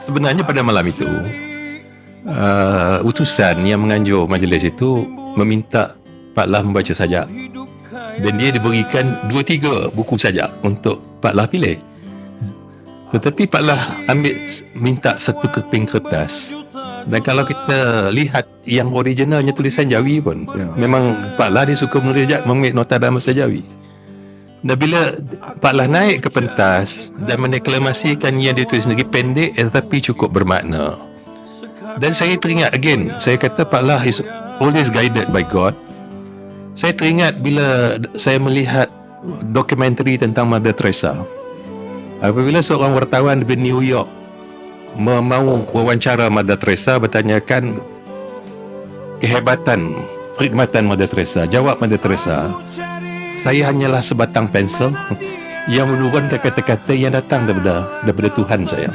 sebenarnya pada malam itu uh, utusan yang menganjur majlis itu meminta Pak Lah membaca sajak. Dan dia diberikan dua tiga buku sajak untuk Pak Lah pilih. Tetapi Pak Lah ambil minta satu keping kertas. Dan kalau kita lihat yang originalnya tulisan Jawi pun Ya. memang Pak Lah dia suka menulis Jawi mengambil nota dalam bahasa Jawi dan bila Pak Lah naik ke pentas dan mendeklamasikan yang dia tulis sendiri pendek eh, tetapi cukup bermakna. Dan saya teringat again, saya kata Pak Lah is always guided by God. Saya teringat bila saya melihat dokumentari tentang Mother Teresa. Apabila seorang wartawan di New York mau wawancara Mother Teresa bertanyakan kehebatan perkhidmatan Mother Teresa. Jawab Mother Teresa, saya hanyalah sebatang pensel yang menurunkan kata-kata yang datang daripada daripada Tuhan saya.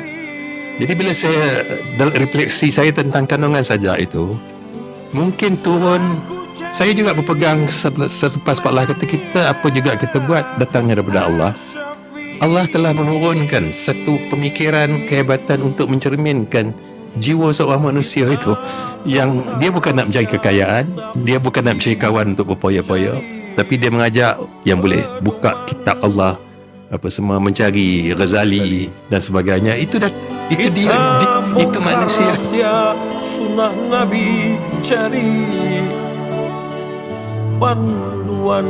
Jadi bila saya dalam refleksi saya tentang kandungan saja itu, mungkin turun saya juga berpegang se- selepas Pak Allah kata kita apa juga kita buat datangnya daripada Allah. Allah telah menurunkan satu pemikiran kehebatan untuk mencerminkan jiwa seorang manusia itu yang dia bukan nak mencari kekayaan, dia bukan nak mencari kawan untuk berpoya-poya, tapi dia mengajak yang boleh buka kitab Allah apa semua mencari Ghazali dan sebagainya. Itu dah itu dia di, itu manusia. sunnah Nabi cari panduan